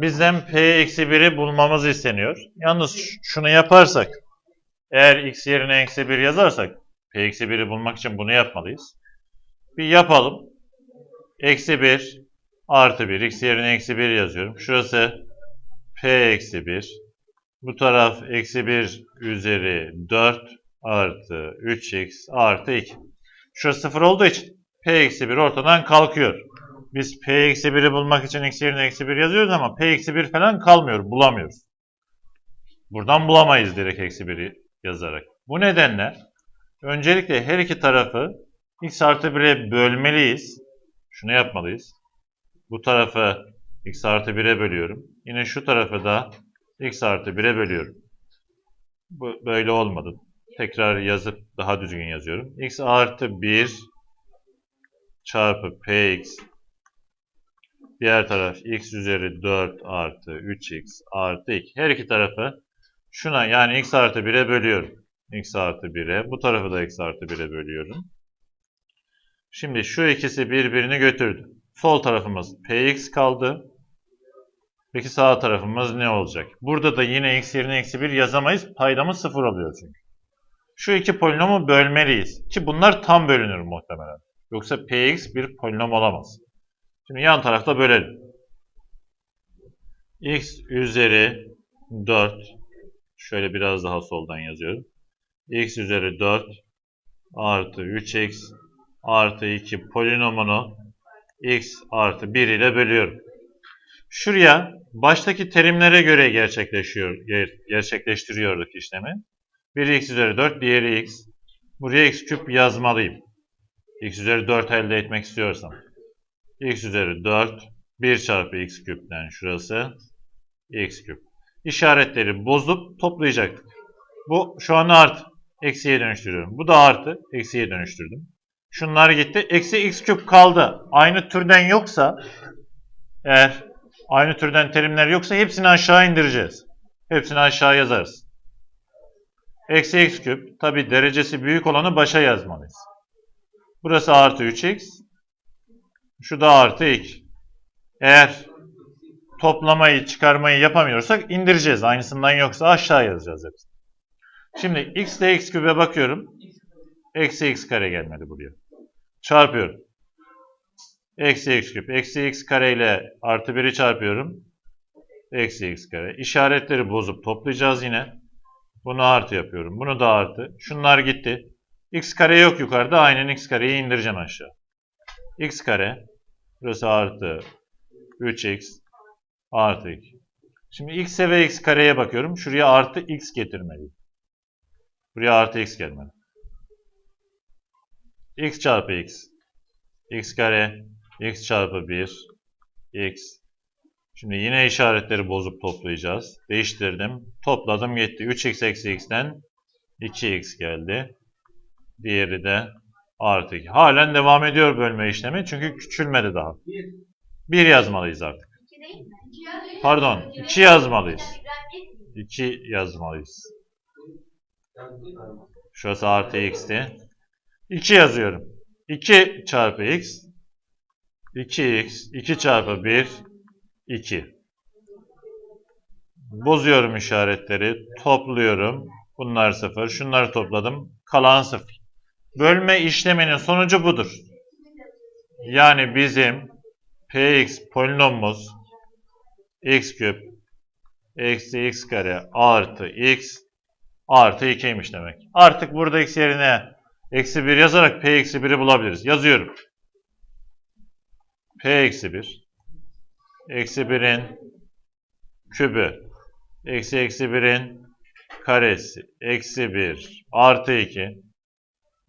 bizden p eksi 1'i bulmamız isteniyor. Yalnız şunu yaparsak, eğer x yerine eksi 1 yazarsak, p eksi 1'i bulmak için bunu yapmalıyız. Bir yapalım. Eksi 1 artı 1, x yerine eksi 1 yazıyorum. Şurası p eksi 1. Bu taraf eksi 1 üzeri 4 artı 3x artı 2. Şurası 0 olduğu için p eksi 1 ortadan kalkıyor. Biz p eksi 1'i bulmak için x yerine eksi 1 yazıyoruz ama p eksi 1 falan kalmıyor. Bulamıyoruz. Buradan bulamayız direkt eksi 1'i yazarak. Bu nedenle öncelikle her iki tarafı x artı 1'e bölmeliyiz. Şunu yapmalıyız. Bu tarafı x artı 1'e bölüyorum. Yine şu tarafı da x artı 1'e bölüyorum. Bu böyle olmadı. Tekrar yazıp daha düzgün yazıyorum. x artı 1 çarpı px diğer taraf x üzeri 4 artı 3x artı 2. Her iki tarafı şuna yani x artı 1'e bölüyorum. x artı 1'e. Bu tarafı da x artı 1'e bölüyorum. Şimdi şu ikisi birbirini götürdü. Sol tarafımız px kaldı. Peki sağ tarafımız ne olacak? Burada da yine x yerine eksi 1 yazamayız. Paydamız 0 oluyor çünkü. Şu iki polinomu bölmeliyiz. Ki bunlar tam bölünür muhtemelen. Yoksa px bir polinom olamaz. Şimdi yan tarafta bölelim. x üzeri 4 şöyle biraz daha soldan yazıyorum. x üzeri 4 artı 3x artı 2 polinomunu x artı 1 ile bölüyorum. Şuraya baştaki terimlere göre gerçekleşiyor, ger- gerçekleştiriyorduk işlemi. Biri x üzeri 4, diğeri x. Buraya x küp yazmalıyım. x üzeri 4 elde etmek istiyorsam. X üzeri 4, 1 çarpı x küpten şurası x küp. İşaretleri bozup toplayacaktık. Bu şu an artı. Eksiye dönüştürüyorum. Bu da artı. Eksiye dönüştürdüm. Şunlar gitti. Eksi x küp kaldı. Aynı türden yoksa eğer aynı türden terimler yoksa hepsini aşağı indireceğiz. Hepsini aşağı yazarız. Eksi x küp. Tabi derecesi büyük olanı başa yazmalıyız. Burası artı 3x. Şu da artı 2. Eğer toplamayı, çıkarmayı yapamıyorsak indireceğiz. Aynısından yoksa aşağı yazacağız hepsini. Şimdi x ile x küpe bakıyorum. Eksi x kare gelmedi buraya. Çarpıyorum. Eksi x küp. Eksi x kare ile artı 1'i çarpıyorum. Eksi x kare. İşaretleri bozup toplayacağız yine. Bunu artı yapıyorum. Bunu da artı. Şunlar gitti. x kare yok yukarıda. Aynen x kareyi indireceğim aşağı. x kare. Burası artı 3x artı 2. Şimdi x'e ve x kareye bakıyorum. Şuraya artı x getirmeliyim. Buraya artı x gelmeli. x çarpı x. x kare. x çarpı 1. x. Şimdi yine işaretleri bozup toplayacağız. Değiştirdim. Topladım gitti. 3x eksi x'ten 2x geldi. Diğeri de artı 2. Halen devam ediyor bölme işlemi. Çünkü küçülmedi daha. 1 yazmalıyız artık. Pardon. 2 yazmalıyız. 2 yazmalıyız. Şurası artı x'ti. 2 yazıyorum. 2 çarpı x. 2x. 2 çarpı 1. 2. Bozuyorum işaretleri. Topluyorum. Bunlar 0. Şunları topladım. Kalan 0. Bölme işleminin sonucu budur. Yani bizim px polinomumuz x küp eksi x kare artı x artı 2'ymiş demek. Artık burada x yerine eksi 1 yazarak p eksi 1'i bulabiliriz. Yazıyorum. p eksi 1 eksi 1'in kübü eksi eksi 1'in karesi eksi 1 artı 2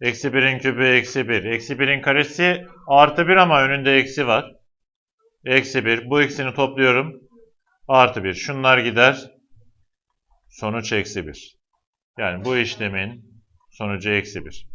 eksi 1'in kübü eksi 1 eksi 1'in karesi artı 1 ama önünde eksi var. Eksi 1. Bu ikisini topluyorum. Artı 1. Şunlar gider. Sonuç eksi 1. Yani bu işlemin sonucu eksi 1.